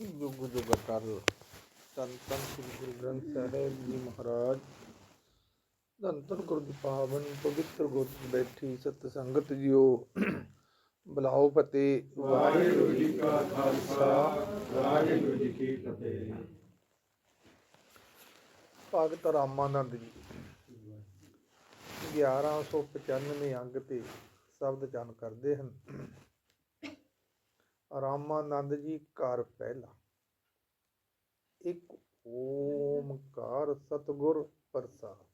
ਜੁਗ ਜੁਗ ਅਟਲ ਧੰਨ ਸ੍ਰੀ ਗੁਰੂ ਗ੍ਰੰਥ ਸਾਹਿਬ ਜੀ ਮਹਾਰਾਜ। ਧੰਨ ਧੰਨ ਗੁਰੂ ਦੀ ਪਾਵਨ ਪਵਿੱਤਰ ਗੁਰ ਬੈਠੀ ਸਤ ਸੰਗਤ ਜੀਓ। ਬੁਲਾਓ ਫਤਿਹ ਵਾਹਿਗੁਰੂ ਜੀ ਕਾ ਖਾਲਸਾ ਵਾਹਿਗੁਰੂ ਜੀ ਕੀ ਫਤਿਹ। ਭਗਤ ਰਾਮਾਨੰਦ ਜੀ 1195 ਅੰਗ ਤੇ ਸ਼ਬਦ ਚਨ ਕਰਦੇ ਹਨ। ਰਾਮਾਨੰਦ ਜੀ ਘਰ ਪਹਿਲਾ। ਇੱਕ ਓਮਕਾਰ ਸਤਗੁਰ ਪ੍ਰਸਾਦ।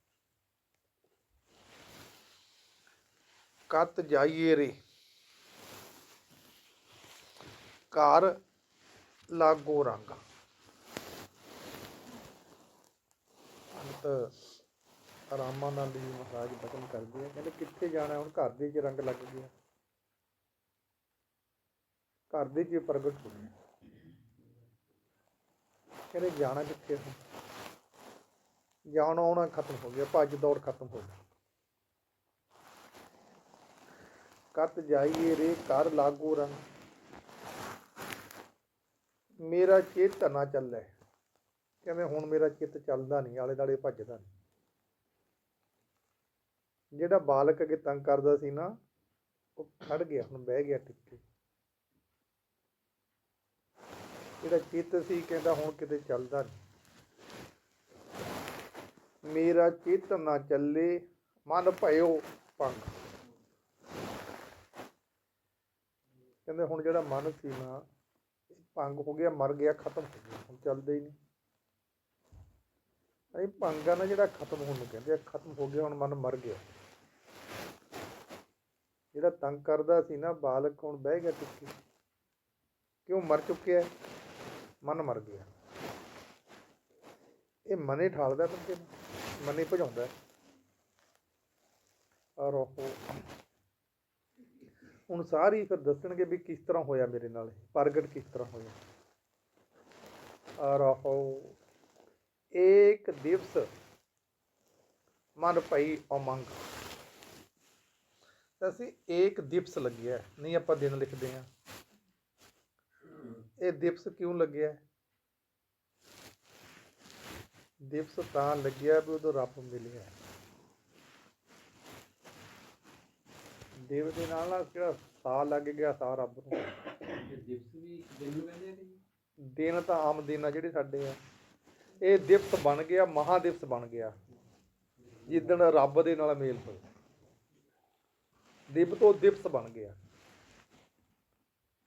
ਕਤ ਜਾਈਏ ਰੇ। ਘਰ ਲਾਗੋ ਰੰਗ। ਅੰਤ ਰਾਮਾਨੰਦ ਜੀ ਮਹਾਰਾਜ ਬਚਨ ਕਰਦੇ ਆ, ਕਹਿੰਦੇ ਕਿੱਥੇ ਜਾਣਾ, ਹੁਣ ਘਰ ਦੇ 'ਚ ਰੰਗ ਲੱਗ ਗਿਆ ਘਰ ਦੇ ਜੇ ਪ੍ਰਗਟ ਹੋ ਕਹਿੰਦੇ ਜਾਣਾ ਕਿੱਥੇ ਹੁਣ ਜਾਣਾ ਆਉਣਾ ਖਤਮ ਹੋ ਗਿਆ, ਭੱਜ ਦੌੜ ਖਤਮ ਹੋ ਗਈ। ਕਤ ਜਾਈਏ ਰੇ ਘਰ ਲਾਗੋ ਰੰਗ। ਮੇਰਾ ਚੇਤ ਨਾ ਚੱਲੇ। ਕਹਿੰਦੇ ਹੁਣ ਮੇਰਾ ਚਿੱਤ ਚੱਲਦਾ ਨਹੀਂ, ਆਲੇ ਦਾਲੇ ਭੱਜਦਾ ਨਹੀਂ। ਜਿਹੜਾ ਬਾਲਕ ਅਗੇ ਤੰਗ ਕਰਦਾ ਸੀ ਨਾ, ਉਹ ਖੜ ਗਿਆ, ਹੁਣ ਬਹਿ ਗਿਆ ਟਿੱਕੇ। ਜਿਹੜਾ ਚਿੱਤ ਸੀ, ਕਹਿੰਦਾ ਹੁਣ ਕਿਤੇ ਚੱਲਦਾ ਨਹੀਂ ਮੇਰਾ ਚਿੱਤ ਨਾ ਚੱਲੇ, ਮਨ ਭਇਓ ਪੰਗ ਕਹਿੰਦੇ ਹੁਣ ਜਿਹੜਾ ਮਨ ਸੀ ਨਾ ਭੰਗ ਹੋ ਗਿਆ, ਮਰ ਗਿਆ, ਖਤਮ ਹੋ ਗਿਆ, ਹੁਣ ਚੱਲਦਾ ਹੀ ਨਹੀਂ ਇਹ ਭੰਗ ਆ ਨਾ ਜਿਹੜਾ ਖਤਮ ਹੋਣ ਨੂੰ ਕਹਿੰਦੇ ਆ, ਖਤਮ ਹੋ ਗਿਆ, ਹੁਣ ਮਨ ਮਰ ਗਿਆ। ਜਿਹੜਾ ਤੰਗ ਕਰਦਾ ਸੀ ਨਾ, ਬਾਲਕ ਹੁਣ ਬਹਿ ਗਿਆ ਟਿੱਕੀ ਕਿਉਂ ਮਰ ਚੁੱਕਿਆ? ਮਨ ਮਰ ਗਿਆ। ਇਹ ਮਨੇ ਠਾਲਦਾ ਬੰਦੇ ਨੂੰ ਮਨੇ ਭਜਾਉਂਦਾ। ਹੈ। ਔਰ ਉਹ ਹੁਣ ਸਾਰੀ ਫਿਰ ਦੱਸਣਗੇ ਵੀ ਕਿਸ ਤਰ੍ਹਾਂ ਹੋਇਆ ਮੇਰੇ ਨਾਲ, ਪ੍ਰਗਟ ਕਿਸ ਤਰ੍ਹਾਂ ਹੋਇਆ। ਔਰ ਉਹ ਇੱਕ ਦਿਵਸ ਮਨ ਪਈ ਉਮੰਗ। ਤਾਂ ਅਸੀਂ ਇੱਕ ਦਿਵਸ ਲੱਗਿਆ, ਨਹੀਂ ਆਪਾਂ ਦਿਨ ਲਿਖਦੇ ਆ ਇਹ ਦਿਵਸ ਕਿਉਂ ਲੱਗਿਆ? ਦਿਵਸ ਤਾਂ ਲੱਗਿਆ ਵੀ ਉਦੋਂ ਰੱਬ ਮਿਲਿਆ। ਦੇਵ ਦੇ ਨਾਲ ਨਾਲ ਜਿਹੜਾ ਸਾਹ ਲੱਗ ਗਿਆ ਸਾਹ ਰੱਬ ਨੂੰ। ਦਿਵਸ ਵੀ ਦਿਨ ਨੂੰ ਕਹਿੰਦੇ ਆ ਕਿ ਦਿਨ ਤਾਂ ਆਮ ਦਿਨ ਆ ਜਿਹੜੇ ਸਾਡੇ ਆ। ਇਹ ਦਿਵਸ ਬਣ ਗਿਆ ਮਹਾ ਦਿਵਸ ਬਣ ਗਿਆ। ਜਿੱਦਣ ਰੱਬ ਦੇ ਨਾਲ ਮੇਲ ਹੋਇਆ। ਦਿਵ ਤੋਂ ਦਿਵਸ ਬਣ ਗਿਆ।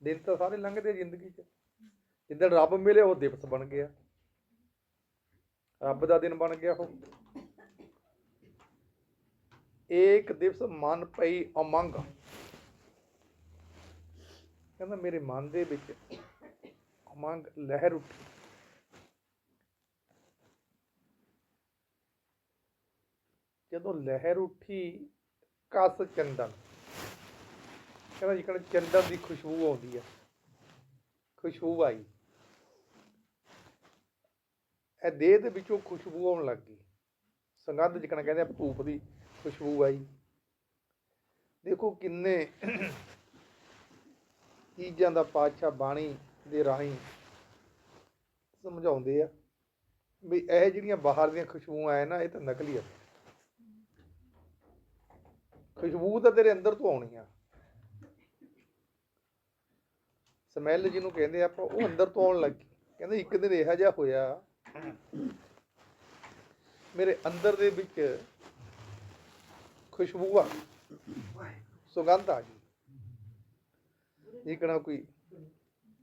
ਦਿਨ ਤਾਂ ਸਾਰੇ ਲੰਘਦੇ ਆ ਜ਼ਿੰਦਗੀ 'ਚ। ਜਿੱਦਣ ਰੱਬ ਮਿਲੇ ਉਹ ਦਿਵਸ ਬਣ ਗਿਆ। ਰੱਬ ਦਾ ਦਿਨ ਬਣ ਗਿਆ ਉਹ। ਇੱਕ ਦਿਵਸ ਮਨ ਪਈ ਅਮੰਗ ਕਹਿੰਦਾ ਮੇਰੇ ਮਨ ਦੇ ਵਿੱਚ ਅਮੰਗ ਲਹਿਰ ਉੱਠੀ। ਜਦੋਂ ਲਹਿਰ ਉੱਠੀ, ਕਸ ਚੰਦਨ। ਕਹਿੰਦਾ ਜਿਕਣ ਚੰਦਨ ਦੀ ਖੁਸ਼ਬੂ ਆਉਂਦੀ ਹੈ ਖੁਸ਼ਬੂ ਆਈ। ਇਹ ਦੇਹ ਦੇ ਵਿੱਚੋਂ ਖੁਸ਼ਬੂ ਆਉਣ ਲੱਗ ਗਈ। ਸੰਗੰਧ ਜਿਕਣ ਕਹਿੰਦੇ ਆ ਧੂਪ ਦੀ ਖੁਸ਼ਬੂ ਆਈ। ਦੇਖੋ ਕਿੰਨੇ ਚੀਜ਼ਾਂ ਦਾ ਪਾਤਸ਼ਾਹ ਬਾਣੀ ਦੇ ਰਾਹੀਂ ਸਮਝਾਉਂਦੇ ਆ ਵੀ ਇਹ ਜਿਹੜੀਆਂ ਬਾਹਰ ਦੀਆਂ ਖੁਸ਼ਬੂਆਂ ਆਏ ਨਾ, ਇਹ ਤਾਂ ਨਕਲੀ ਆ। ਖੁਸ਼ਬੂ ਤਾਂ ਤੇਰੇ ਅੰਦਰ ਤੋਂ ਆਉਣੀ ਆ। ਸਮੈਲ ਜਿਹਨੂੰ ਕਹਿੰਦੇ ਆਪਾਂ ਉਹ ਅੰਦਰ ਤੋਂ ਆਉਣ ਲੱਗੀ ਕਹਿੰਦੇ ਇੱਕ ਦਿਨ ਇਹੋ ਜਿਹਾ ਹੋਇਆ ਮੇਰੇ ਅੰਦਰ ਦੇ ਵਿੱਚ ਖੁਸ਼ਬੂ ਆ ਸੁਗੰਧ ਆ ਗਈ। ਇਕਣਾ ਕੋਈ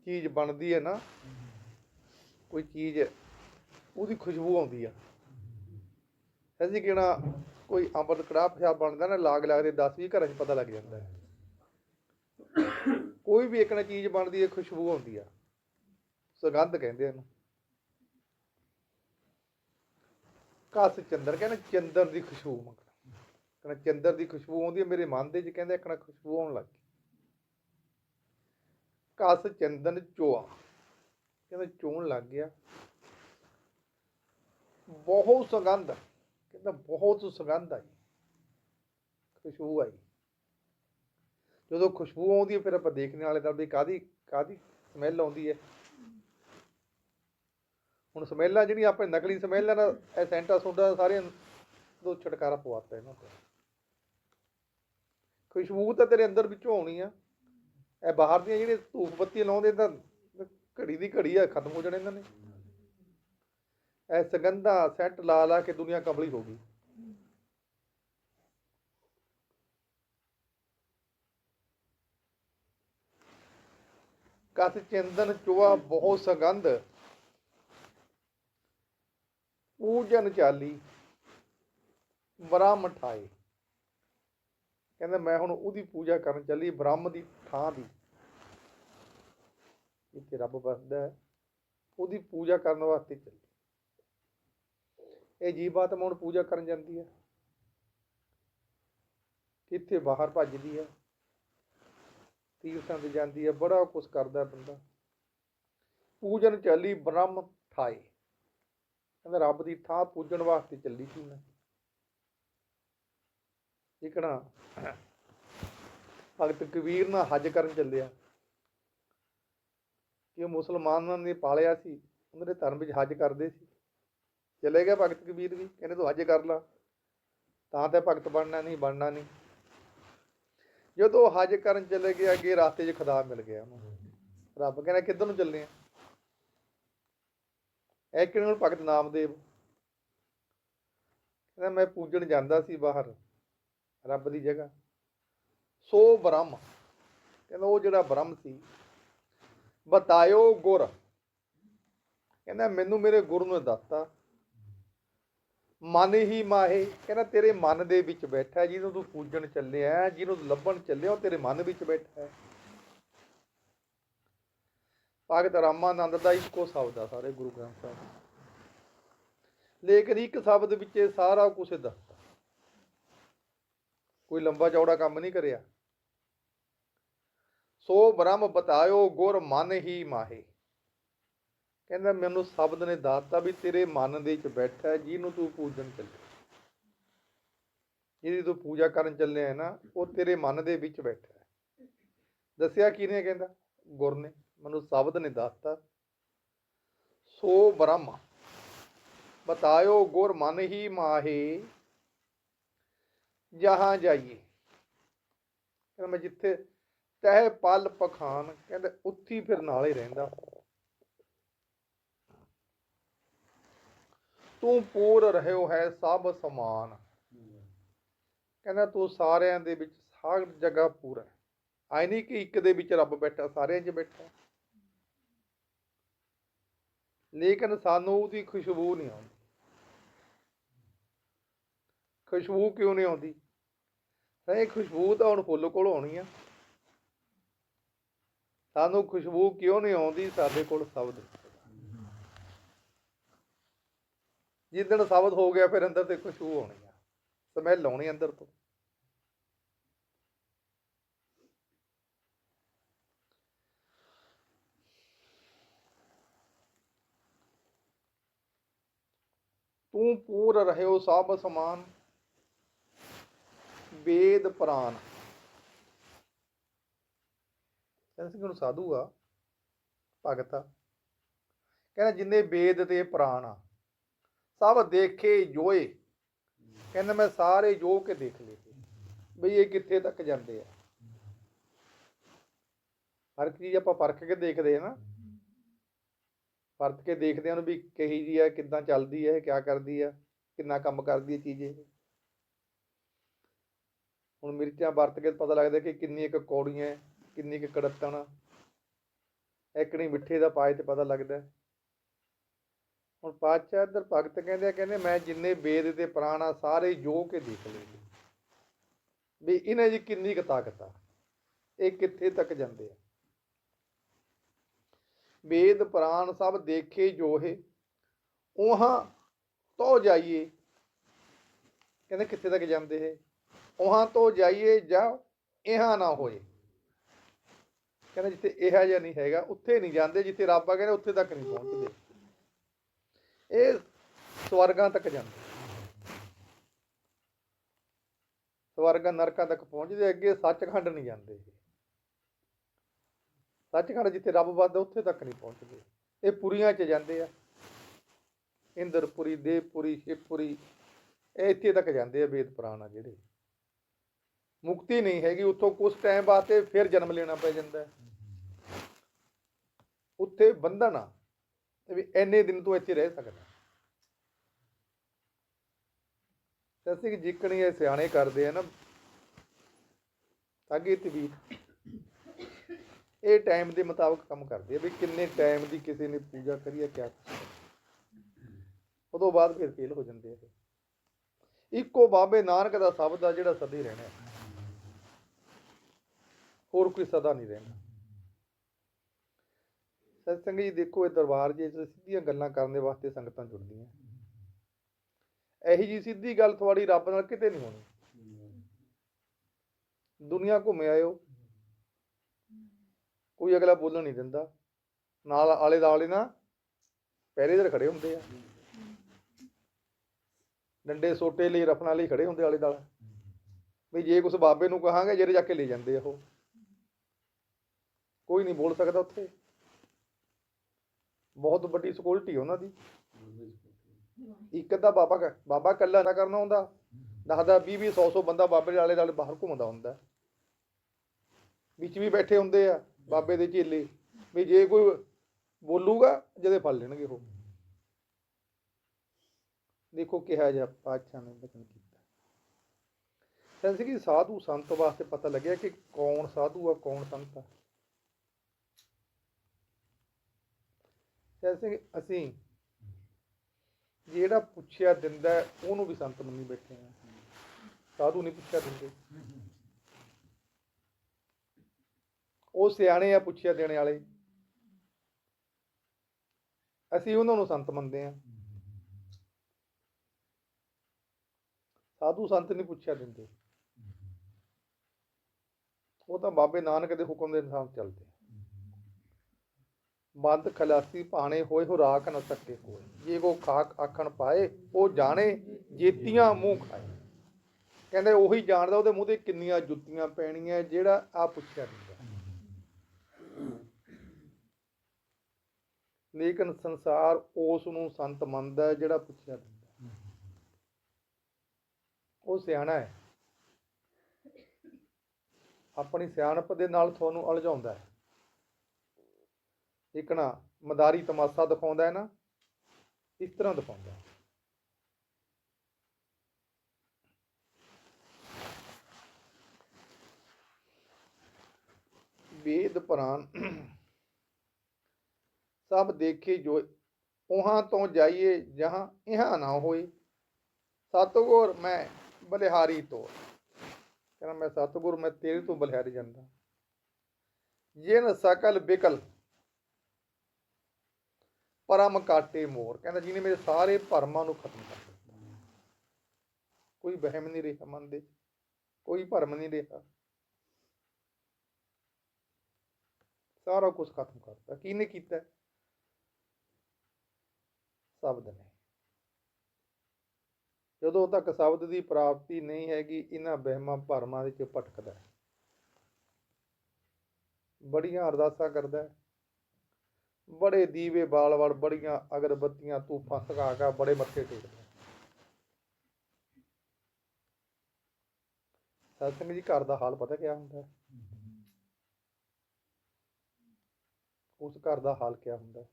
ਚੀਜ਼ ਬਣਦੀ ਹੈ ਨਾ, ਕੋਈ ਚੀਜ਼ ਉਹਦੀ ਖੁਸ਼ਬੂ ਆਉਂਦੀ ਆ। ਅਸੀਂ ਕਿਹੜਾ ਕੋਈ ਅੰਮ੍ਰਿਤ ਕੜਾਹ ਪ੍ਰਸ਼ਾਦ ਬਣਦਾ ਨਾ, ਲਾਗ ਲਾਗ ਦੇ 10 20 ਘਰਾਂ 'ਚ ਪਤਾ ਲੱਗ ਜਾਂਦਾ ਹੈ। ਕੋਈ ਵੀ ਇੱਕ ਨਾ ਚੀਜ਼ ਬਣਦੀ ਹੈ, ਖੁਸ਼ਬੂ ਆਉਂਦੀ ਆ। ਸੁਗੰਧ ਕਹਿੰਦੇ ਇਹਨੂੰ। ਕਸ ਚੰਦਰ, ਕਹਿੰਦੇ ਚੰਦਰ ਦੀ ਖੁਸ਼ਬੂ ਮੰਗਣਾ ਕਹਿੰਦਾ ਚੰਦਰ ਦੀ ਖੁਸ਼ਬੂ ਆਉਂਦੀ ਹੈ, ਮੇਰੇ ਮਨ ਦੇ 'ਚ ਕਹਿੰਦੇ ਇੱਕ ਖੁਸ਼ਬੂ ਆਉਣ ਲੱਗ ਗਈ। ਕਸ ਚੰਦਨ ਚੋਆ। ਕਹਿੰਦਾ ਚੋਣ ਲੱਗ ਗਿਆ। ਬਹੁਤ ਸੁਗੰਧ ਕਹਿੰਦਾ ਬਹੁਤ ਸੁਗੰਧ ਆਈ। ਖੁਸ਼ਬੂ ਆਈ। ਜਦੋਂ ਖੁਸ਼ਬੂ ਆਉਂਦੀ ਹੈ, ਫਿਰ ਆਪਾਂ ਦੇਖਣ ਵਾਲੇ ਦਾ ਵੀ ਕਾਦੀ ਕਾਦੀ ਸਮੈਲ ਆਉਂਦੀ ਹੈ। ਹੁਣ ਸਮੈਲਾਂ ਜਿਹੜੀਆਂ ਆਪਣੇ ਨਕਲੀ ਸਮੈਲਾਂ ਨਾਲ ਇਹ ਸੈਂਟਾ ਸੋਡਾ ਸਾਰਿਆਂ ਤੋਂ ਛਟਕਾਰਾ ਪਵਾਤਾ ਇਹਨਾਂ ਤੋਂ ਖੁਸ਼ਬੂ ਤਾਂ ਤੇਰੇ ਅੰਦਰ ਵਿੱਚੋਂ ਆਉਣੀ ਆ। ਇਹ ਬਾਹਰ ਦੀਆਂ ਜਿਹੜੀਆਂ ਧੂਪ ਬੱਤੀਆਂ ਲਾਉਂਦੇ ਤਾਂ ਘੜੀ ਦੀ ਘੜੀ ਆ, ਖਤਮ ਹੋ ਜਾਣੇ ਇਹਨਾਂ ਨੇ। ਇਹ ਸੁਗੰਧਾ ਸੈਂਟ ਲਾ ਲਾ ਕੇ ਦੁਨੀਆ ਕਬਲੀ ਹੋ ਗਈ। ਕਥ ਚੰਦਨ ਚੋਆ ਬਹੁਤ ਸੁਗੰਧ। ਪੂਜਨ ਚਾਲੀ ਬ੍ਰਹਮ ਠਾਏ ਕਹਿੰਦਾ ਮੈਂ ਹੁਣ ਉਹਦੀ ਪੂਜਾ ਕਰਨ ਚੱਲੀ, ਬ੍ਰਹਮ ਦੀ ਥਾਂ ਦੀ। ਜਿੱਥੇ ਰੱਬ ਵਸਦਾ ਹੈ, ਉਹਦੀ ਪੂਜਾ ਕਰਨ ਵਾਸਤੇ ਚੱਲੀ। ਇਹ ਜੀਵ ਹੁਣ ਪੂਜਾ ਕਰਨ ਜਾਂਦੀ ਹੈ। ਕਿੱਥੇ ਬਾਹਰ ਭੱਜਦੀ ਹੈ, ਤੀਰਥਾਂ ਤੇ ਜਾਂਦੀ ਹੈ, ਬੜਾ ਕੁਛ ਕਰਦਾ ਬੰਦਾ। ਪੂਜਨ ਚੱਲੀ ਬ੍ਰਹਮ ਠਾਏ ਕਹਿੰਦਾ ਰੱਬ ਦੀ ਥਾਂ ਪੂਜਣ ਵਾਸਤੇ ਚੱਲੀ ਸੀ ਮੈਂ। ਇਕਣਾ ਭਗਤ ਕਬੀਰ ਨਾਲ ਹੱਜ ਕਰਨ ਚੱਲਿਆ। ਕਿ ਉਹ ਮੁਸਲਮਾਨਾਂ ਨੇ ਪਾਲਿਆ ਸੀ, ਉਹਨਾਂ ਦੇ ਧਰਮ ਵਿੱਚ ਹੱਜ ਕਰਦੇ ਸੀ। ਚਲੇ ਗਿਆ ਭਗਤ ਕਬੀਰ ਵੀ, ਕਹਿੰਦੇ ਤੂੰ ਹੱਜ ਕਰ ਲਾ। ਤਾਂ ਤੇ ਭਗਤ ਬਣਨਾ ਨਹੀਂ ਬਣਨਾ ਨਹੀਂ। ਜਦੋਂ ਹੱਜ ਕਰਨ ਚਲੇ ਗਿਆ, ਅੱਗੇ ਰਾਸਤੇ 'ਚ ਖੁਦਾ ਮਿਲ ਗਿਆ ਉਹਨੂੰ। ਰੱਬ ਕਹਿੰਦਾ, ਕਿੱਧਰ ਨੂੰ ਚੱਲੇ ਆ? ਇੱਕ ਨੂੰ ਭਗਤ ਨਾਮਦੇਵ? ਕਹਿੰਦਾ ਮੈਂ ਪੂਜਣ ਜਾਂਦਾ ਸੀ ਬਾਹਰ, ਰੱਬ ਦੀ ਜਗ੍ਹਾ। ਸੋ ਬ੍ਰਹਮ, ਕਹਿੰਦਾ ਉਹ ਜਿਹੜਾ ਬ੍ਰਹਮ ਸੀ, ਬਤਾਇਓ ਗੁਰ। ਕਹਿੰਦਾ ਮੈਨੂੰ ਮੇਰੇ ਗੁਰੂ ਨੇ ਦੱਸਤਾ ਮਨ ਹੀ ਮਾਹੇ, ਕਹਿੰਦਾ ਤੇਰੇ ਮਨ ਦੇ ਵਿੱਚ ਬੈਠਾ ਜਿਹਨੂੰ ਤੂੰ ਪੂਜਣ ਚੱਲਿਆ, ਜਿਹਨੂੰ ਤੂੰ ਲੱਭਣ ਚੱਲਿਆ, ਉਹ ਤੇਰੇ ਮਨ ਵਿੱਚ ਬੈਠਾ ਹੈ। ਭਗਤ ਰਾਮਾਨੰਦ ਦਾ ਇੱਕੋ ਸ਼ਬਦ ਆ ਸਾਰੇ ਗੁਰੂ ਗ੍ਰੰਥ ਸਾਹਿਬ ਲੇਕਿਨ ਇੱਕ ਸ਼ਬਦ ਵਿੱਚ ਇਹ ਸਾਰਾ ਕੁਝ ਦੱਸਦਾ। ਕੋਈ ਲੰਬਾ ਚੌੜਾ ਕੰਮ ਨਹੀਂ ਕਰਿਆ। ਸੋ ਬ੍ਰਹਮ ਬਤਾਇਓ, ਗੁਰ ਮਨ ਹੀ ਮਾਹੇ। ਕਹਿੰਦਾ, ਮੈਨੂੰ ਸ਼ਬਦ ਨੇ ਦੱਸਤਾ ਵੀ ਤੇਰੇ ਮਨ ਦੇ ਵਿੱਚ ਬੈਠਾ ਜਿਹਨੂੰ ਤੂੰ ਪੂਜਣ ਚੱਲਿਆ ਜਿਹਦੀ ਤੂੰ ਪੂਜਾ ਕਰਨ ਚੱਲਿਆ ਹੈ ਨਾ, ਉਹ ਤੇਰੇ ਮਨ ਦੇ ਵਿੱਚ ਬੈਠਾ ਹੈ। ਦੱਸਿਆ ਕਿਹਨੇ ਕਹਿੰਦਾ? ਗੁਰ ਨੇ। ਮੈਨੂੰ ਸ਼ਬਦ ਨੇ ਦੱਸਤਾ। ਸੋ ਬ੍ਰਹਮ, ਬਤਾਇਓ ਗੁਰ ਮਨ ਹੀ ਮਾਹੇ, ਜਹਾਂ ਜਾਈਏ। ਕਹਿੰਦਾ ਮੈਂ ਜਿੱਥੇ ਤਹਿ ਪਲ ਪਖਾਨ, ਕਹਿੰਦੇ ਉੱਥੀ ਫਿਰ ਨਾਲ ਹੀ ਰਹਿੰਦਾ। ਤੂੰ ਪੂਰ ਰਹਿਓ ਹੈ ਸਭ ਸਮਾਨ। ਕਹਿੰਦਾ ਤੂੰ ਸਾਰਿਆਂ ਦੇ ਵਿੱਚ ਹਰ ਜਗ੍ਹਾ ਪੂਰਾ ਹੈ। ਆਈ ਨਹੀਂ ਕਿ ਇੱਕ ਦੇ ਵਿੱਚ ਰੱਬ ਬੈਠਾ, ਸਾਰਿਆਂ 'ਚ ਬੈਠਾ। ਲੇਕਿਨ ਸਾਨੂੰ ਉਹਦੀ ਖੁਸ਼ਬੂ ਨਹੀਂ ਆਉਂਦੀ। ਖੁਸ਼ਬੂ ਕਿਉਂ ਨਹੀਂ ਆਉਂਦੀ? ਇਹ ਖੁਸ਼ਬੂ ਤਾਂ ਹੁਣ ਫੁੱਲ ਕੋਲ ਆਉਣੀ ਆ। ਸਾਨੂੰ ਖੁਸ਼ਬੂ ਕਿਉਂ ਨਹੀਂ ਆਉਂਦੀ ਸਾਡੇ ਕੋਲ ਸ਼ਬਦ? ਜਿੱਦਣ ਸ਼ਬਦ ਹੋ ਗਿਆ, ਫਿਰ ਅੰਦਰ ਤੇ ਖੁਸ਼ਬੂ ਆਉਣੀ ਆ। ਸਮੈਲ ਆਉਣੀ ਅੰਦਰ ਤੋਂ। ਤੂੰ ਪੂਰ ਰਹਿਓ ਸਭ ਸਮਾਨ। ਵੇਦ ਪ੍ਰਾਨ ਕਹਿੰਦੇ ਸੀ ਹੁਣ ਸਾਧੂ ਆ, ਭਗਤ ਆ। ਕਹਿੰਦਾ ਜਿੰਨੇ ਵੇਦ ਤੇ ਪ੍ਰਾਨ ਆ, ਸਭ ਦੇਖੇ ਜੋਏ। ਕਹਿੰਦਾ ਮੈਂ ਸਾਰੇ ਜੋ ਕੇ ਦੇਖ ਲਏ। ਬਈ ਇਹ ਕਿੱਥੇ ਤੱਕ ਜਾਂਦੇ ਆ? ਹਰ ਇੱਕ ਚੀਜ਼ ਆਪਾਂ ਪਰਖ ਕੇ ਦੇਖਦੇ ਆ ਨਾ। ਵਰਤ ਕੇ ਦੇਖਦੇ ਹਾਂ ਵੀ ਕਹੀ ਜੀ ਆ ਕਿੱਦਾਂ ਚੱਲਦੀ ਹੈ ਕਿਆ ਕਰਦੀ ਆ ਕਿੰਨਾ ਕੰਮ ਕਰਦੀ ਹੈ ਚੀਜ਼ ਇਹ। ਹੁਣ ਮਿਰਚਾਂ ਵਰਤ ਕੇ ਪਤਾ ਲੱਗਦਾ ਕਿ ਕਿੰਨੀ ਇੱਕ ਕੌੜੀਆਂ ਕਿੰਨੀ ਕੁ ਕੜਤਣ ਐਕਣੀ ਮਿੱਠੇ ਦਾ ਪਾਏ ਤੇ ਪਤਾ ਲੱਗਦਾ। ਹੁਣ ਪਾਤਸ਼ਾਹ ਇੱਧਰ ਭਗਤ ਕਹਿੰਦੇ ਆ, ਕਹਿੰਦੇ ਮੈਂ ਜਿੰਨੇ ਵੇਦ ਤੇ ਪ੍ਰਾਣ ਆ, ਸਾਰੇ ਜੋ ਕੇ ਦੇਖ ਲਏ ਵੀ ਇਹਨਾਂ ਦੀ ਕਿੰਨੀ ਕੁ ਤਾਕਤ ਆ, ਇਹ ਕਿੱਥੇ ਤੱਕ ਜਾਂਦੇ ਆ। ਵੇਦ ਪ੍ਰਾਣ ਸਭ ਦੇਖੇ ਜੋਹੇ, ਉਹਾਂ ਤੋਂ ਜਾਈਏ। ਕਹਿੰਦੇ ਕਿੱਥੇ ਤੱਕ ਜਾਂਦੇ ਹੈ ਉਹਾਂ ਤੋਂ ਜਾਈਏ ਜਾਂ ਇਹਾਂ ਨਾ ਹੋਏ। ਕਹਿੰਦੇ ਜਿੱਥੇ ਇਹਾ ਜਿਹਾ ਨਹੀਂ ਹੈਗਾ, ਉੱਥੇ ਨਹੀਂ ਜਾਂਦੇ, ਜਿੱਥੇ ਰੱਬ ਆ ਕਹਿੰਦੇ ਉੱਥੇ ਤੱਕ ਨਹੀਂ ਪਹੁੰਚਦੇ। ਇਹ ਸਵਰਗਾਂ ਤੱਕ ਜਾਂਦੇ। ਸਵਰਗਾਂ ਨਰਕਾਂ ਤੱਕ ਪਹੁੰਚਦੇ, ਅੱਗੇ ਸੱਚਖੰਡ ਨਹੀਂ ਜਾਂਦੇ। ਸੱਚਖੰਡ ਜਿੱਥੇ ਰੱਬ ਵੱਸਦਾ, ਉੱਥੇ ਤੱਕ ਨਹੀਂ ਪਹੁੰਚਦੇ। ਇਹ ਪੁਰੀਆਂ 'ਚ ਜਾਂਦੇ ਆ। ਇੰਦਰਪੁਰੀ, ਦੇਵਪੁਰੀ, ਸ਼ਿਵਪੁਰੀ, ਇਹ ਇੱਥੇ ਤੱਕ ਜਾਂਦੇ ਆ ਵੇਦ ਪੁਰਾਣ ਆ ਜਿਹੜੇ। ਮੁਕਤੀ ਨਹੀਂ ਹੈਗੀ, ਉੱਥੋਂ ਕੁਝ ਟਾਈਮ ਵਾਸਤੇ ਫਿਰ ਜਨਮ ਲੈਣਾ ਪੈ ਜਾਂਦਾ। ਉੱਥੇ ਬੰਧਨ ਆ ਵੀ ਐਨੇ ਦਿਨ ਤੋਂ ਇੱਥੇ ਰਹਿ ਸਕਦਾ। ਤੇ ਜਿੱਕਣੀ ਇਹ ਸਿਆਣੇ ਕਰਦੇ ਆ ਨਾ। ਤਾਂ ਕਿ ਤਵੀਰ ਇਹ ਟਾਈਮ ਦੇ ਮੁਤਾਬਕ ਕੰਮ ਕਰਦੇ ਆ ਵੀ ਕਿੰਨੇ ਟਾਈਮ ਦੀ ਕਿਸੇ ਨੇ ਪੂਜਾ ਕਰੀ ਹੈ, ਕਿਆ ਉਦੋਂ ਬਾਅਦ ਫਿਰ ਫੇਲ ਹੋ ਜਾਂਦੇ ਆ ਇੱਕੋ ਬਾਬੇ ਨਾਨਕ ਦਾ ਸ਼ਬਦ ਆ ਜਿਹੜਾ ਸਦਾ ਹੀ ਰਹਿਣਾ ਹੋਰ ਕੋਈ ਸਦਾ ਨਹੀਂ ਰਹਿਣਾ। ਸਤਸੰਗ ਜੀ, ਦੇਖੋ ਇਹ ਦਰਬਾਰ ਜੇ ਸਿੱਧੀਆਂ ਗੱਲਾਂ ਕਰਨ ਦੇ ਵਾਸਤੇ ਸੰਗਤਾਂ ਜੁੜਦੀਆਂ। ਇਹੀ ਜੀ ਸਿੱਧੀ ਗੱਲ ਤੁਹਾਡੀ ਰੱਬ ਨਾਲ ਕਿਤੇ ਨਹੀਂ ਹੋਣੀ। ਦੁਨੀਆ ਘੁੰਮ ਆਇਓ। ਕੋਈ ਅਗਲਾ ਬੋਲਣ ਨਹੀਂ ਦਿੰਦਾ। ਨਾਲ ਆਲੇ ਦਾਲੇ ਨਾ ਪਹਿਰੇਦਾਰ ਖੜੇ ਹੁੰਦੇ ਆ। ਡੰਡੇ ਸੋਟੇ ਲਈ ਰਫਣਾ ਲਈ ਖੜੇ ਹੁੰਦੇ ਆਲੇ ਦਾਲੇ ਵੀ ਜੇ ਕੁਛ ਬਾਬੇ ਨੂੰ ਕਹਾਂਗੇ, ਜਿਹੜੇ ਜਾ ਕੇ ਲੈ ਜਾਂਦੇ ਆ ਉਹ। ਕੋਈ ਨਹੀਂ ਬੋਲ ਸਕਦਾ ਉੱਥੇ। ਬਹੁਤ ਵੱਡੀ ਸਿਕਿਉਰਿਟੀ ਉਹਨਾਂ ਦੀ। ਇੱਕ ਅੱਧਾ ਬਾਬਾ ਬਾਬਾ ਕੱਲਾ ਨਾ ਕਰਨਾ ਹੁੰਦਾ। ਦਸਦਾ 20 20 100 100 ਬੰਦਾ ਬਾਬੇ ਦੇ ਆਲੇ ਦੁਆਲੇ ਬਾਹਰ ਘੁੰਮਦਾ ਹੁੰਦਾ। ਵਿੱਚ ਵੀ ਬੈਠੇ ਹੁੰਦੇ ਆ। ਬਾਬੇ ਦੇ ਝੇਲੇ, ਵੀ ਜੇ ਕੋਈ ਬੋਲੂਗਾ, ਜਦੇ ਫੜ ਲੈਣਗੇ ਉਹ। ਦੇਖੋ ਕਿਹਾ ਜਿਹਾ ਪਾਤਸ਼ਾਹ ਨੇ ਬਚਨ ਕੀਤਾ। ਸੈਂਸ ਕਿ ਸਾਧੂ ਸੰਤ ਵਾਸਤੇ ਪਤਾ ਲੱਗਿਆ ਕਿ ਕੌਣ ਸਾਧੂ ਆ, ਕੌਣ ਸੰਤ ਆ। ਸੈਂਸ ਅਸੀਂ ਜਿਹੜਾ ਪੁੱਛਿਆ ਦਿੰਦਾ, ਉਹਨੂੰ ਵੀ ਸੰਤ ਮੰਨੀ ਬੈਠੇ ਆ। ਸਾਧੂ ਨਹੀਂ ਪੁੱਛਿਆ ਦਿੰਦੇ। ਉਹ ਸਿਆਣੇ ਆ ਪੁੱਛਿਆ ਦੇਣੇ ਵਾਲੇ। ਅਸੀਂ ਉਹਨਾਂ ਨੂੰ ਸੰਤ ਮੰਨਦੇ ਆ ਸਾਧੂ ਸੰਤ ਨਹੀਂ ਪੁੱਛਿਆ ਦਿੰਦੇ। ਉਹ ਤਾਂ ਬਾਬੇ ਨਾਨਕ ਦੇ ਹੁਕਮ ਦੇ ਅਨੁਸਾਰ ਚੱਲਦੇ। ਬੰਦ ਖਲਾਸੀ ਭਾਣੇ ਹੋਏ ਹੋ, ਰਾਖ ਨਾ ਸਕੇ ਕੋਈ ਜੇ ਕੋ ਖਾਕ ਆਖਣ ਪਾਏ, ਉਹ ਜਾਣੇ, ਜੇਤੀਆਂ ਮੂੰਹ ਖਾਏ। ਕਹਿੰਦੇ ਉਹੀ ਜਾਣਦਾ, ਉਹਦੇ ਮੂੰਹ ਤੇ ਕਿੰਨੀਆਂ ਜੁੱਤੀਆਂ ਪੈਣੀਆਂ, ਜਿਹੜਾ ਆ ਪੁੱਛਿਆ ਨਹੀਂ ਲੇਕਿਨ ਸੰਸਾਰ ਉਸ ਨੂੰ ਸੰਤ ਮੰਨਦਾ ਹੈ, ਜਿਹੜਾ ਪੁੱਛਿਆ ਦਿੰਦਾ ਉਹ ਸਿਆਣਾ ਹੈ। ਆਪਣੀ ਸਿਆਣਪ ਦੇ ਨਾਲ ਤੁਹਾਨੂੰ ਅਲਝਾਉਂਦਾ ਹੈ। ਇੱਕ ਨਾ ਮਦਾਰੀ ਤਮਾਸ਼ਾ ਦਿਖਾਉਂਦਾ ਹੈ ਨਾ, ਇਸ ਤਰ੍ਹਾਂ ਦਿਖਾਉਂਦਾ ਹੈ। ਵੇਦ ਪੁਰਾਨ ਸਭ ਦੇਖੇ ਜੋ ਉਹਾਂ ਤੋਂ ਜਾਈਏ ਜਹਾਂ ਇਹਾਂ ਨਾ ਹੋਏ। ਸਤਗੁਰ ਮੈਂ ਬਲਿਹਾਰੀ ਤੋਂ ਕਹਿੰਦਾ ਮੈਂ ਸਤਗੁਰ, ਮੈਂ ਤੇਰੇ ਤੋਂ ਬਲਿਹਾਰੀ ਜਾਂਦਾ। ਜਿਨ ਸਕਲ ਬਿਕਲ, ਪਰਮ ਕਾਟੇ ਮੋਰ। ਕਹਿੰਦਾ ਜਿਹਨੇ ਮੇਰੇ ਸਾਰੇ ਭਰਮਾਂ ਨੂੰ ਖਤਮ ਕਰ ਦਿੱਤਾ। ਕੋਈ ਵਹਿਮ ਨਹੀਂ ਰਿਹਾ ਮਨ ਦੇ ਕੋਈ ਭਰਮ ਨਹੀਂ ਰਿਹਾ। ਸਾਰਾ ਕੁਝ ਖਤਮ ਕਰਤਾ ਕਿਹਨੇ ਕੀਤਾ? ਸ਼ਬਦ ਨੇ ਜਦੋਂ ਤੱਕ ਸ਼ਬਦ ਦੀ ਪ੍ਰਾਪਤੀ ਨਹੀਂ ਹੈਗੀ ਇਹਨਾਂ ਵਹਿਮਾਂ ਭਰਮਾਂ ਵਿੱਚ ਭਟਕਦਾ ਹੈ ਬੜੀਆਂ ਅਰਦਾਸਾਂ ਕਰਦਾ ਹੈ ਬੜੇ ਦੀਵੇ ਬਾਲ ਵੜ ਬੜੀਆਂ ਅਗਰਬੱਤੀਆਂ ਧੂਫਾਂ ਸਕਾ ਕੇ ਬੜੇ ਮੱਥੇ ਟੇਕਦਾ ਹੈ। ਸਤਸੰਗ ਜੀ ਘਰ ਦਾ ਹਾਲ ਪਤਾ ਕਿਆ ਹੁੰਦਾ? ਉਸ ਘਰ ਦਾ ਹਾਲ ਕਿਆ ਹੁੰਦਾ ਹੈ?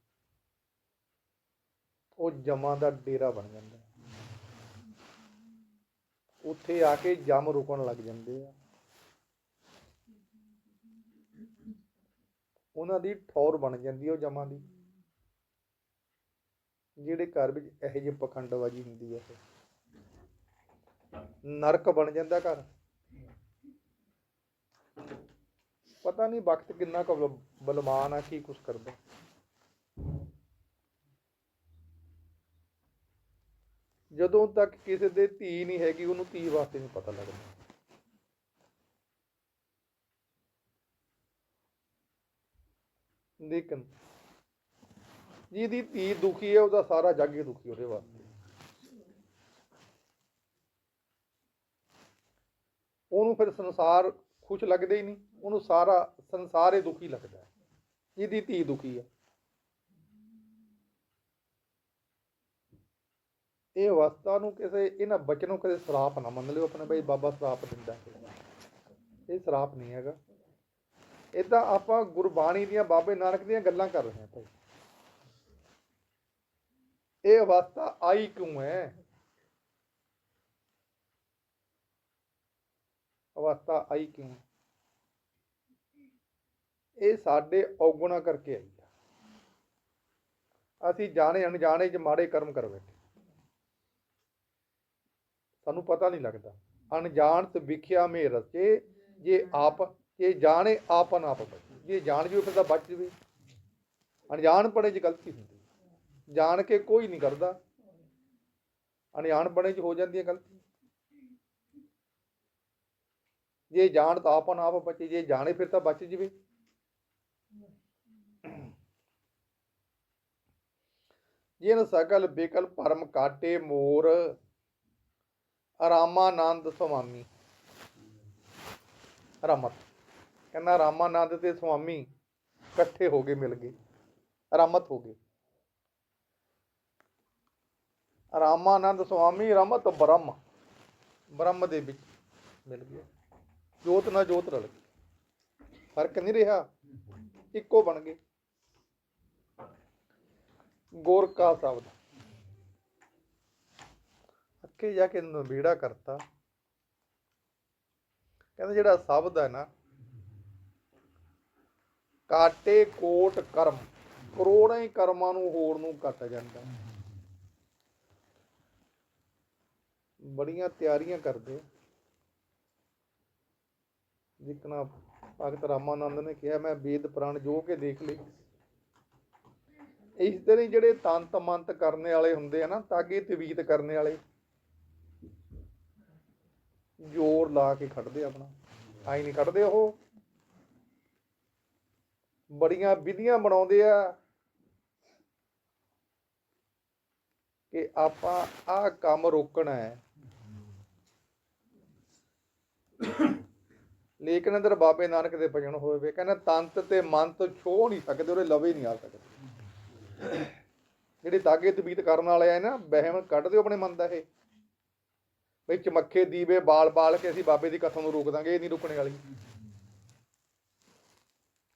ਉਹ ਜਮਾਂ ਦਾ ਡੇਰਾ ਬਣ ਜਾਂਦਾ ਉੱਥੇ ਆ ਕੇ ਜਮ ਰੁਕਣ ਲੱਗ ਜਾਂਦੇ ਆ। ਉਹਨਾਂ ਦੀ ਠੌਰ ਬਣ ਜਾਂਦੀ ਹੈ ਉਹ ਜਮਾਂ ਦੀ। ਜਿਹੜੇ ਘਰ ਵਿੱਚ ਇਹੋ ਜਿਹੀ ਪਖੰਡਬਾਜੀ ਹੁੰਦੀ ਹੈ ਨਰਕ ਬਣ ਜਾਂਦਾ ਘਰ। ਪਤਾ ਨਹੀਂ ਵਕਤ ਕਿੰਨਾ ਕੁ ਬਲ- ਬਲਵਾਨ ਆ, ਕੀ ਕੁਛ ਕਰਦਾ। ਜਦੋਂ ਤੱਕ ਕਿਸੇ ਦੇ ਧੀ ਨਹੀਂ ਹੈਗੀ, ਉਹਨੂੰ ਧੀ ਵਾਸਤੇ ਨਹੀਂ ਪਤਾ ਲੱਗਦਾ। ਲੇਕਿਨ ਜਿਹਦੀ ਧੀ ਦੁਖੀ ਹੈ, ਉਹਦਾ ਸਾਰਾ ਜੱਗ ਹੀ ਦੁਖੀ ਉਹਦੇ ਵਾਸਤੇ। ਉਹਨੂੰ ਫਿਰ ਸੰਸਾਰ ਖੁਸ਼ ਲੱਗਦਾ ਹੀ ਨਹੀਂ, ਉਹਨੂੰ ਸਾਰਾ ਸੰਸਾਰ ਹੀ ਦੁਖੀ ਲੱਗਦਾ ਜਿਹਦੀ ਧੀ ਦੁਖੀ ਹੈ। ਇਹ ਅਵਸਥਾ ਨੂੰ ਕਿਸੇ, ਇਹਨਾਂ ਬੱਚੇ ਨੂੰ ਕਦੇ ਸਰਾਪ ਨਾ ਮੰਨ ਲਿਓ ਆਪਣੇ ਬਈ ਬਾਬਾ ਸਰਾਪ ਦਿੰਦਾ ਇਹ ਸਰਾਪ ਨਹੀਂ ਹੈਗਾ। ਇਦਾਂ ਆਪਾਂ ਗੁਰਬਾਣੀ ਦੀਆਂ, ਬਾਬੇ ਨਾਨਕ ਦੀਆਂ ਗੱਲਾਂ ਕਰ ਰਹੇ ਹਾਂ ਭਾਈ। ਇਹ ਅਵਸਥਾ ਆਈ ਕਿਉਂ ਹੈ? ਅਵਸਥਾ ਆਈ ਕਿਉਂ ਇਹ ਸਾਡੇ ਔਗੁਣਾ ਕਰਕੇ ਆਈ ਆ ਅਸੀਂ ਜਾਣੇ ਅਣਜਾਣੇ ਚ ਮਾੜੇ ਕਰਮ ਕਰ ਬੈਠੇ। ਸਾਨੂੰ ਪਤਾ ਨਹੀਂ ਲੱਗਦਾ। ਅਣਜਾਣ ਤੇ ਵਿਖਿਆ ਮੇ ਰਚੇ, ਜੇ ਆਪ, ਜੇ ਜਾਣੇ ਆਪਨ ਆਪ ਬਚੇ। ਜੇ ਜਾਣ ਜੂ ਫਿਰ ਤਾਂ ਬਚ ਜਵੇ। ਅਣਜਾਣ ਪੜੇ ਚ ਗਲਤੀ ਹੁੰਦੀ। ਜਾਣ ਕੇ ਕੋਈ ਨਹੀਂ ਕਰਦਾ। ਅਣਜਾਣ ਪੜੇ ਚ ਹੋ ਜਾਂਦੀ ਹੈ ਗਲਤੀ ਜੇ ਜਾਣ ਤਾਂ ਆਪਨ ਆਪ ਬਚੇ, ਜੇ ਜਾਣੇ ਫਿਰ ਤਾਂ ਬਚ ਜਵੇ। ਜਿਨ ਸਕਲ ਬਿਕਲ ਪਰਮ ਕਾਟੇ ਮੋਰ ਰਾਮਾਨੰਦ ਸੁਆਮੀ। ਰਮਤ। ਕਹਿੰਦਾ ਰਾਮਾਨੰਦ ਤੇ ਸੁਆਮੀ ਇਕੱਠੇ ਹੋ ਗਏ, ਮਿਲ ਗਏ। ਰਮਤ ਹੋ ਗਏ। ਰਾਮਾਨੰਦ ਸੁਆਮੀ, ਰਮਤ ਬ੍ਰਹਮ। ਬ੍ਰਹਮ ਦੇ ਵਿੱਚ ਮਿਲ ਗਏ। ਜੋਤ ਨਾਲ ਜੋਤ ਰਲ ਗਈ। ਫ਼ਰਕ ਨਹੀਂ ਰਿਹਾ। ਇੱਕੋ ਬਣ ਗਏ। ਗੋਰਕਾ ਸ਼ਬਦ ਅੱਗੇ ਜਾ ਕੇ ਨਵੇੜਾ ਕਰਤਾ। ਕਹਿੰਦਾ ਜਿਹੜਾ ਸ਼ਬਦ ਹੈ ਨਾ, ਕਾਟੇ ਕੋਟ ਕਰਮ, ਕਰੋੜਾਂ ਹੀ ਕਰਮਾਂ ਨੂੰ ਹੋਰ ਨੂੰ ਕੱਟ ਜਾਂਦਾ। ਬੜੀਆਂ ਤਿਆਰੀਆਂ ਕਰਦੇ। ਜਿਕਣਾ ਭਗਤ ਰਾਮਾਨੰਦ ਨੇ ਕਿਹਾ, ਮੈਂ ਵੇਦ ਪੁਰਾਣ ਜੋ ਕੇ ਦੇਖ ਲਈ ਇਸ ਤਰ੍ਹਾਂ ਜਿਹੜੇ ਤੰਤ ਮੰਤ ਕਰਨੇ ਵਾਲੇ ਹੁੰਦੇ ਆ ਨਾ, ਤਾਗੇ ਤਵੀਤ ਕਰਨੇ ਵਾਲੇ ਜ਼ੋਰ ਲਾ ਕੇ ਖੜਦੇ ਆਪਣਾ। ਆਈ ਨਹੀਂ ਖੜਦੇ ਉਹ। ਬੜੀਆਂ ਵਿਧੀਆਂ ਬਣਾਉਂਦੇ ਆ ਕਿ ਆਪਾਂ ਆਹ ਕੰਮ ਰੋਕਣਾ ਹੈ। ਲੇਕਿਨ ਅੰਦਰ ਬਾਬੇ ਨਾਨਕ ਦੇ ਭਜਨ ਹੋਵੇ ਕਹਿੰਦਾ ਤੰਤ ਤੇ ਮੰਤ ਛੋ ਨਹੀਂ ਸਕਦੇ, ਉਹਦੇ ਲਵੇ ਨਹੀਂ ਆ ਸਕਦੇ। ਜਿਹੜੇ ਦਾਗੇ ਤਬੀਤ ਕਰਨ ਵਾਲੇ ਆ ਨਾ, ਵਹਿਮ ਕੱਢ ਦਿਓ ਆਪਣੇ ਮਨ ਦਾ ਇਹ। ਬਈ ਚਮੱਖੇ ਦੀਵੇ ਬਾਲ ਬਾਲ ਕੇ ਅਸੀਂ ਬਾਬੇ ਦੀ ਕਥਾ ਨੂੰ ਰੋਕ ਦਾਂਗੇ, ਇਹ ਨਹੀਂ ਰੁਕਣੇ ਵਾਲੀ।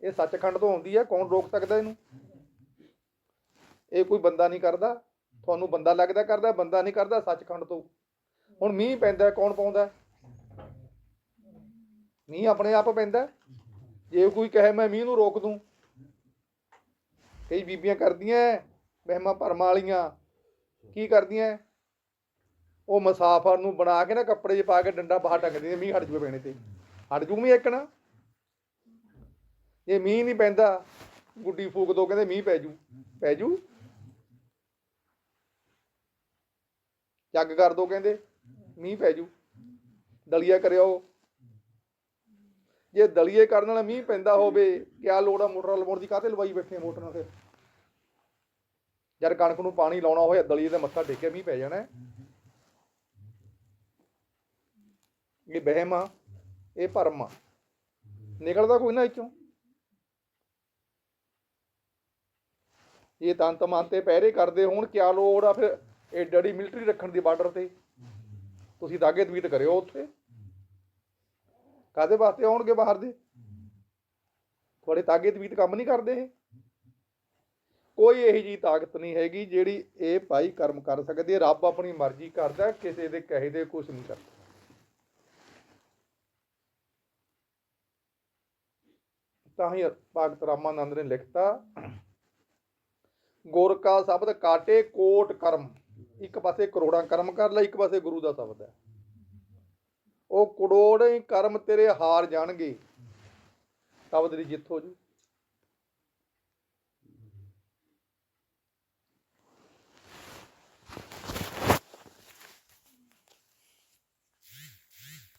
ਇਹ ਸੱਚਖੰਡ ਤੋਂ ਆਉਂਦੀ ਹੈ ਕੌਣ ਰੋਕ ਸਕਦਾ ਇਹਨੂੰ? ਇਹ ਕੋਈ ਬੰਦਾ ਨਹੀਂ ਕਰਦਾ। ਤੁਹਾਨੂੰ ਬੰਦਾ ਲੱਗਦਾ ਕਰਦਾ, ਬੰਦਾ ਨਹੀਂ ਕਰਦਾ, ਸੱਚਖੰਡ ਤੋਂ। ਹੁਣ ਮੀਂਹ ਪੈਂਦਾ, ਕੌਣ ਪਾਉਂਦਾ? ਮੀਂਹ ਆਪਣੇ ਆਪ ਪੈਂਦਾ। ਜੇ ਕੋਈ ਕਹੇ, ਮੈਂ ਮੀਂਹ ਨੂੰ ਰੋਕ ਦੂੰ। ਕਈ ਬੀਬੀਆਂ ਕਰਦੀਆਂ ਵਹਿਮਾਂ ਭਰਮਾਂ ਵਾਲੀਆਂ। ਕੀ ਕਰਦੀਆਂ? ਉਹ ਮੁਸਾਫਰ ਨੂੰ ਬਣਾ ਕੇ ਨਾ ਕੱਪੜੇ 'ਚ ਪਾ ਕੇ ਡੰਡਾ ਬਾਹਰ ਟੰਗ ਦਿੰਦੇ, ਮੀਂਹ ਹਟ ਜੂਵੇ ਪੈਣੇ ਤੇ। ਹਟ ਜੂ ਮੀਂਹ ਇੱਕਣਾ ਜੇ ਮੀਂਹ ਨਹੀਂ ਪੈਂਦਾ, ਗੁੱਡੀ ਫੂਕ ਦੋ, ਕਹਿੰਦੇ ਮੀਂਹ ਪੈ ਜੂ। ਪੈ ਜੂ। ਜੱਗ ਕਰ ਦੋ ਕਹਿੰਦੇ, ਮੀਂਹ ਪੈ ਜੂ। ਦਲੀਆ ਕਰਿਓ। ਜੇ ਦਲੀਏ ਕਰਨ ਨਾਲ ਮੀਂਹ ਪੈਂਦਾ ਹੋਵੇ, ਕਿਆ ਲੋੜ ਆ ਮੋਟਰ ਲਵਾਉਣ ਦੀ? ਕਾਹਤੇ ਲਵਾਈ ਬੈਠੇ ਆ ਮੋਟਰ ਨਾਲ ਫਿਰ ਜਦ ਕਣਕ ਨੂੰ ਪਾਣੀ ਲਾਉਣਾ ਹੋਇਆ, ਦਲੀਏ ਦੇ ਮੱਥਾ ਟੇਕਿਆ, ਮੀਂਹ ਪੈ ਜਾਣਾ ਹੈ। ਇਹ ਵਹਿਮ ਆ, ਇਹ ਭਰਮ ਆ। ਨਿਕਲਦਾ ਕੋਈ ਨਾ ਇੱਥੋਂ। ਇਹ ਤੰਤ ਮੰਤੇ ਪਹਿਰੇ ਕਰਦੇ ਹੋਣ, ਕਿਆ ਲੋੜ ਆ ਫਿਰ? ਇਹ ਡੜੀ ਮਿਲਟਰੀ ਰੱਖਣ ਦੀ ਬਾਰਡਰ ਤੇ। ਤੁਸੀਂ ਦਾਗੇ ਤਵੀਤ ਕਰਿਓ ਉੱਥੇ। ਕਾਦੇ ਵਾਸਤੇ ਆਉਣਗੇ ਬਾਹਰ ਦੇ? ਤੁਹਾਡੇ ਤਾਗੇ ਤਵੀਤ ਕੰਮ ਨਹੀਂ ਕਰਦੇ ਇਹ। ਕੋਈ ਇਹੋ ਜੀ ਤਾਕਤ ਨਹੀਂ ਹੈਗੀ ਜਿਹੜੀ ਇਹ ਭਾਈ ਕਰਮ ਕਰ ਸਕਦੀ। ਹੈ ਰੱਬ ਆਪਣੀ ਮਰਜ਼ੀ ਕਰਦਾ, ਕਿਸੇ ਦੇ ਕਹੇ ਦੇ ਕੁਝ ਨਹੀਂ ਕਰਦਾ। ਤਾਂ ਹੀ ਭਗਤ ਰਾਮਾਨੰਦ ਨੇ ਲਿਖਤਾ ਗੋਰਕਾ ਸ਼ਬਦ ਕਾਟੇ ਕੋਟ ਕਰਮ। ਇੱਕ ਪਾਸੇ ਕਰੋੜਾਂ ਕਰਮ ਕਰ ਲੈ ਇੱਕ ਪਾਸੇ ਗੁਰੂ ਦਾ ਸ਼ਬਦ ਹੈ। ਉਹ ਕਰੋੜੇ ਕਰਮ ਤੇਰੇ ਹਾਰ ਜਾਣਗੇ। ਸ਼ਬਦ ਦੀ ਜਿੱਤ ਹੋ ਜੂ।